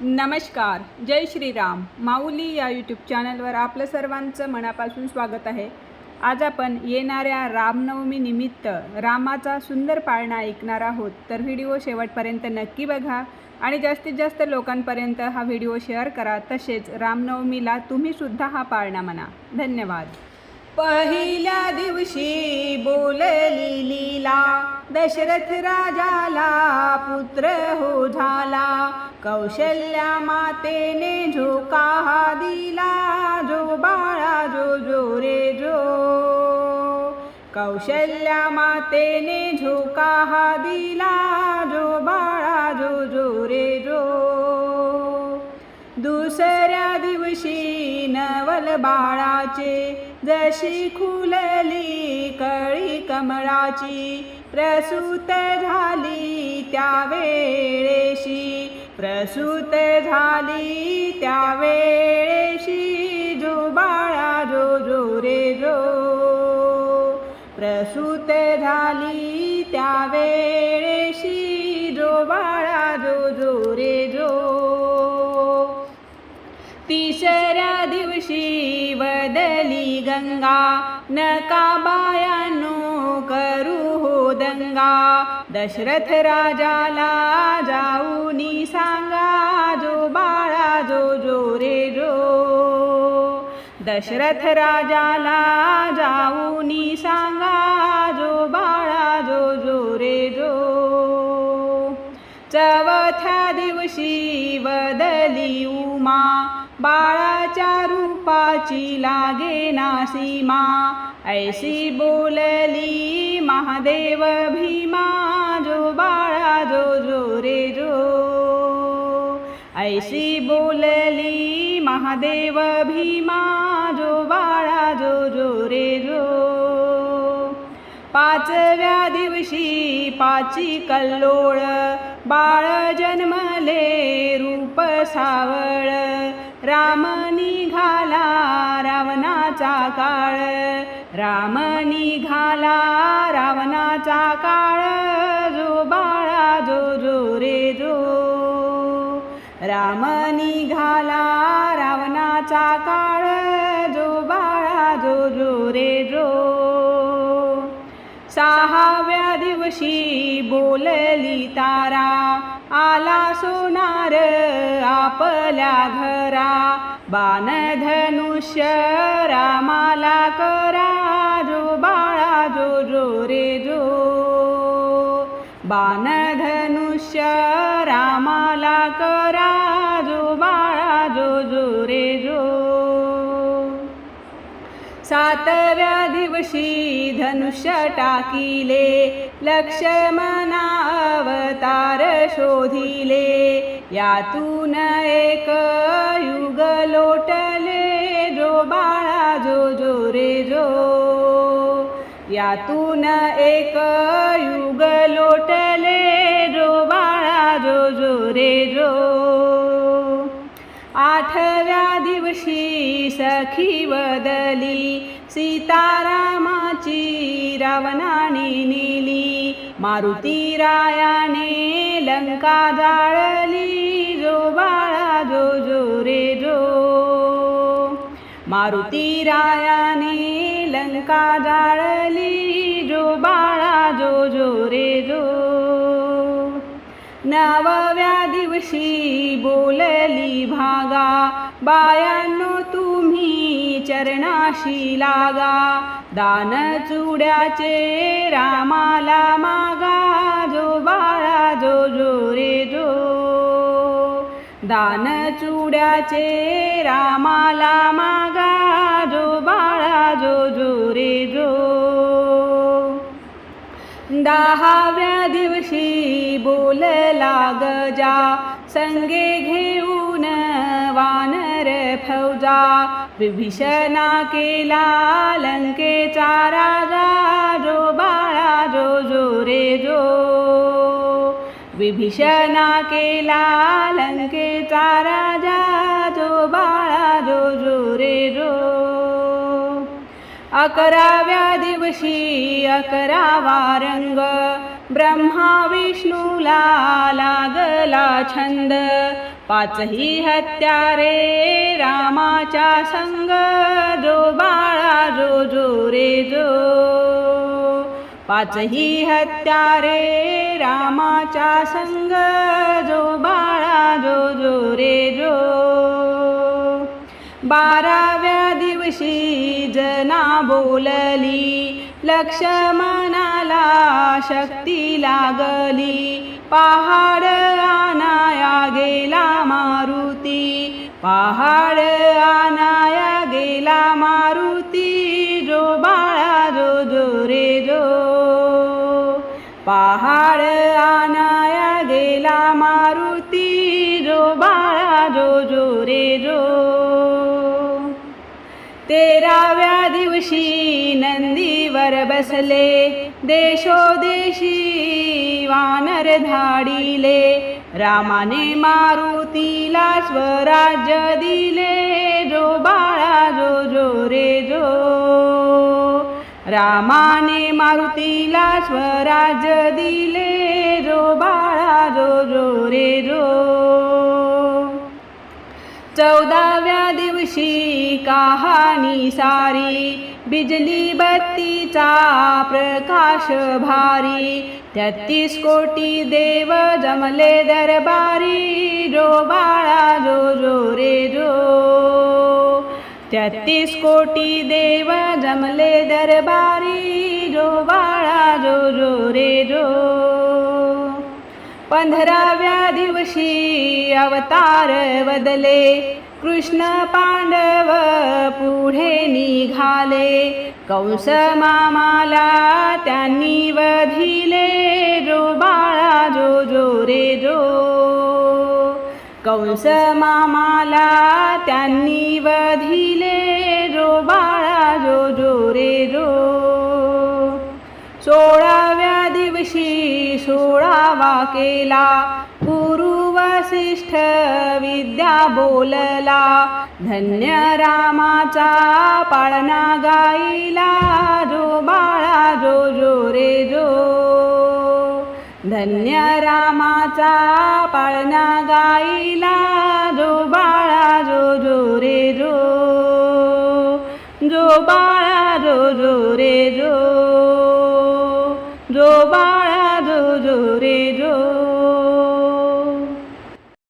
नमस्कार जय श्रीराम. माऊली या यूट्यूब चॅनलवर आपलं सर्वांचं मनापासून स्वागत आहे. आज आपण येणाऱ्या रामनवमी निमित्त रामाचा सुंदर पाळणा ऐकणार आहोत. तर व्हिडिओ शेवटपर्यंत नक्की बघा आणि जास्तीत जास्त लोकांपर्यंत हा व्हिडिओ शेअर करा. तसेच रामनवमीला तुम्हीसुद्धा हा पाळणा म्हणा. धन्यवाद. पहिल्या दिवशी बोलली लीला दशरथ राजाला पुत्र हो झाला. कौशल्या मातेने झोका हा दिला जो बाळा जो जो रे जो. कौशल्या मातेने झोका हा दिला जो बाळा जो जो रे जो. दुसऱ्या दिवशी नवल बाळाचे जशी खुलली कळी कमळाची प्रसूत झाली त्या वेळेशी प्रसूत झाली त्या वेळेशी जो बाळा जो जो रे जो. प्रसूत झाली त्या वेळेशी जो बाळा जो जो रे जो. तिसऱ्या दिवशी गंगा नका बायानो करू हो दंगा. दशरथ राजाला जाऊनी सांगा जो बाळा जो जो रे जो. दशरथ राजाला जाऊनी सांगा जो बाळा जो जो रे जो. चवथ्या दिवशी बदली उमा बाळाच्या रूपाची लागे ना सीमा. ऐशी बोलली महादेव भीमा जो बाळा जो जो रे जो. ऐशी बोलली महादेव भीमा जो बाळा जो जो रे जो. पाचव्या दिवशी पाची कल्लोळ बाळ जन्मले रूप सावळ. राम निघाला रावणाचा काळ. राम निघाला रावणाचा काळ. जो बाळा जो जो रे जो. राम निघाला रावणाचा काळ. जो बाळा जो जो रे जो. सहाव्या दिवशी बोलली तारा. आला सोनार आपल्या घरा. बाणधनुष्य रामाला करा जो बाळा जो जो रे जो. बाणधनुष्य रामाला करा जो बाळा जो जो रे जो. सातव्या दिवशी धनुष्य टाकिले लक्ष्मणा अवतार शोधिले. यातून एक युग लोटले जो बाळा जो जो रे जो. यातून एक युग लोटले जो बाळा जो जो रे जो. आठव्या दिवशी सखी बदली सीतारामाची रावणाने नेली मारुती रायाने लंका जाळली जो बाळा जो जो रे जो. मारुती रायाने लंका जाळली जो बाळा जो जो रे जो. नवव्या दिवशी बोलली भागा बायांनो तुम्ही चरणाशी लागा. दान चुड्याचे रामाला मागा. जो बाळा जो जो रे जो. दान चुड्याचे रामाला मागा. जो बाळा जो जो रे जो. दहाव्या दिवशी बोलला गजा संगे घेऊन वानर फौजा. विभीषणा केला लंकेचा राजा जो बाळा जो जो रे जो. विभीषणा केला लंकेचा राजा जो बाळा जो जो रे जो. अकराव्या दिवशी अकरावा रंग ब्रह्मा विष्णूला लागला छंद. पाचही हत्यारे रामाच्या संग जो बाळा जो जो रे जो. पाचही हत्यारे रामाच्या संग जो बाळा जो जो रे जो. बाराव्या दिवशी जना बोलली लक्ष्मणाला शक्ती लागली. पहाड आनाया गेला मारुती पहाड आनाया गेला मारुती जो बाळा जो जो रे जो पहाड आनाया गेला मारुती जो बाळा जो जो रे जो तेराव्या दिवशी नंदीवर बसले देशोदेशी वानर धाडिले. रामाने मारुतीला स्वराज्य दिले. जो बाळा जो जो रे जो. रामाने मारुतीला स्वराज्य दिले. जो बाळा जो जो रे जो. चौदाव्या दिवशी कहाणी सारी बिजली बत्तीचा प्रकाश भारी तेहतीस कोटी देव जमले दरबारी जो बाळा जो जो रे जो. तेहतीस कोटी देव जमले दरबारी जो बाळा जो जो रे जो. पंधराव्या दिवशी अवतार बदले. कृष्ण पांडव पुढे निघाले. कंस मामाला त्यांनी वधिले. जो बाळा जो जो रे जो. कंस मामाला त्यांनी वधिले. जो बाळा जो जो रे जो. सोळाव्या दिवशी सोळावा केला. गुरु वसिष्ठ विद्या बोलला. धन्य रामाचा पाळणा गाईला जो बाळा जो जो रे जो. धन्य रामाचा पाळणा गाईला जो बाळा जो जो रे जो जो बाळा जो जो रे जो. जो बाळा जो जो रे जो.